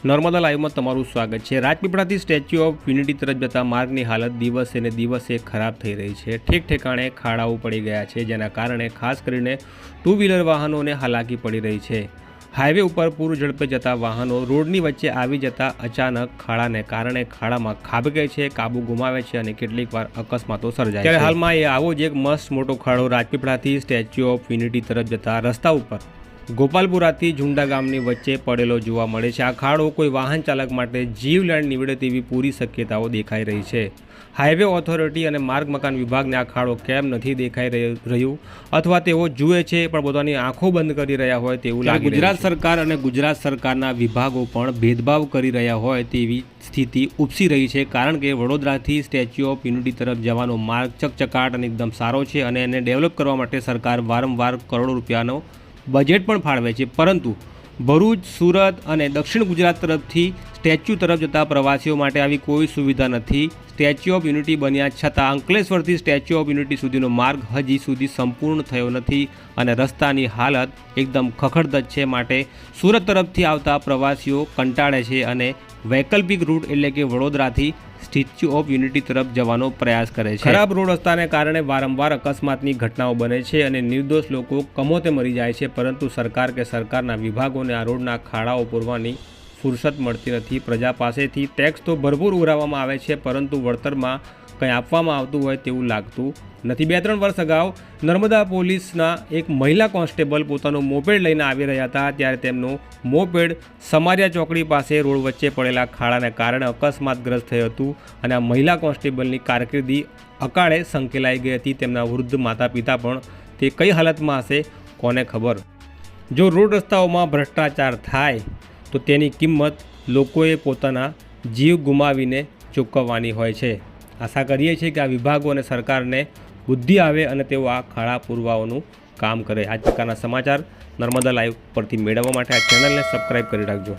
નર્મદા લાઈવમાં તમારું સ્વાગત છે. રાજપીપળાથી સ્ટેચ્યુ ઓફ યુનિટી તરફ જતા માર્ગની હાલત દિવસે ને દિવસે ખરાબ થઈ રહી છે. ઠેક ઠેકાણે ખાડાઓ પડી ગયા છે જેના કારણે ખાસ કરીને ટુ વ્હીલર વાહનોને હાલાકી પડી રહી છે. હાઈવે ઉપર પૂર ઝડપે જતા વાહનો રોડની વચ્ચે આવી જતા અચાનક ખાડાને કારણે ખાડામાં ખાબકે છે કાબુ ગુમાવે છે અને કેટલીક વાર અકસ્માતો સર્જાય છે. હાલમાં એ આવો જ એક મસ્ત મોટો ખાડો રાજપીપળાથી સ્ટેચ્યુ ઓફ યુનિટી તરફ જતા રસ્તા ઉપર ગોપાલપુરાથી ઝુંડા ગામની વચ્ચે પડેલો જોવા મળે છે. આ ખાડો કોઈ વાહન ચાલક માટે જીવલેણ નીવડે તેવી પૂરી શક્યતાઓ દેખાઈ રહી છે. હાઈવે ઓથોરિટી અને માર્ગ મકાન વિભાગને આ ખાડો કેમ નથી દેખાઈ રહ્યો- અથવા તેઓ જુએ છે પણ પોતાની આંખો બંધ કરી રહ્યા હોય તેવું લાગે ગુજરાત સરકાર અને ગુજરાત સરકારના વિભાગો પણ ભેદભાવ કરી રહ્યા હોય તેવી સ્થિતિ ઉપસી રહી છે કારણ કે વડોદરાથી સ્ટેચ્યુ ઓફ યુનિટી તરફ જવાનો માર્ગ ચકચકાટ અને એકદમ સારો છે અને એને ડેવલપ કરવા માટે સરકાર વારંવાર કરોડો રૂપિયાનો બજેટ પણ ફાળવે છે. પરંતુ ભરૂચ, સુરત અને દક્ષિણ ગુજરાત તરફથી સ્ટેચ્યુ તરફ જતા પ્રવાસીઓ માટે આવી કોઈ સુવિધા નથી. સ્ટેચ્યુ ઓફ યુનિટી બન્યા છતાં અંકલેશ્વરથી સ્ટેચ્યુ ઓફ યુનિટી સુધીનો માર્ગ હજી સુધી સંપૂર્ણ થયો નથી અને રસ્તાની હાલત એકદમ ખખડદજ છે માટે સુરત તરફથી આવતા પ્રવાસીઓ કંટાળે છે અને વૈકલ્પિક રૂટ એટલે કે વડોદરાથી સ્ટેચ્યુ ઓફ યુનિટી તરફ જવાનો પ્રયાસ કરે છે. ખરાબ રોડ રસ્તાને કારણે વારંવાર અકસ્માતની ઘટનાઓ બને છે અને નિર્દોષ લોકો કમોતે મરી જાય છે, પરંતુ સરકાર કે સરકારના વિભાગોને આ રોડના ખાડાઓ પૂરવાની ફુરસત મળતી નથી. પ્રજા પાસેથી ટેક્સ તો ભરપૂર ઉઘરાવવામાં આવે છે, પરંતુ વળતરમાં કંઈ આપવામાં આવતું હોય તેવું લાગતું નથી. બે ત્રણ વર્ષ અગાઉ નર્મદા પોલીસના એક મહિલા કોન્સ્ટેબલ પોતાનું મોપેડ લઈને આવી રહ્યા હતા. ત્યારે તેમનું મોપેડ સમારિયા ચોકડી પાસે રોડ વચ્ચે પડેલા ખાડાને કારણે અકસ્માતગ્રસ્ત થયું હતું અને આ મહિલા કોન્સ્ટેબલની કારકિર્દી અકાળે સંકેલાઈ ગઈ હતી. તેમના વૃદ્ધ માતા પિતા પણ તે કઈ હાલતમાં હશે, કોને ખબર? જો રોડ રસ્તાઓમાં ભ્રષ્ટાચાર થાય તો તેની કિંમત લોકોએ પોતાના જીવ ગુમાવીને ચૂકવવાની હોય છે. આશા કરીએ છીએ કે આ વિભાગો અને સરકારને બુદ્ધિ આવે અને તેઓ આ ખાડા પુરવાઓનું કામ કરે. આ પ્રકારના સમાચાર નર્મદા લાઈવ પરથી મેળવવા માટે આ ચેનલને સબસ્ક્રાઈબ કરી રાખજો.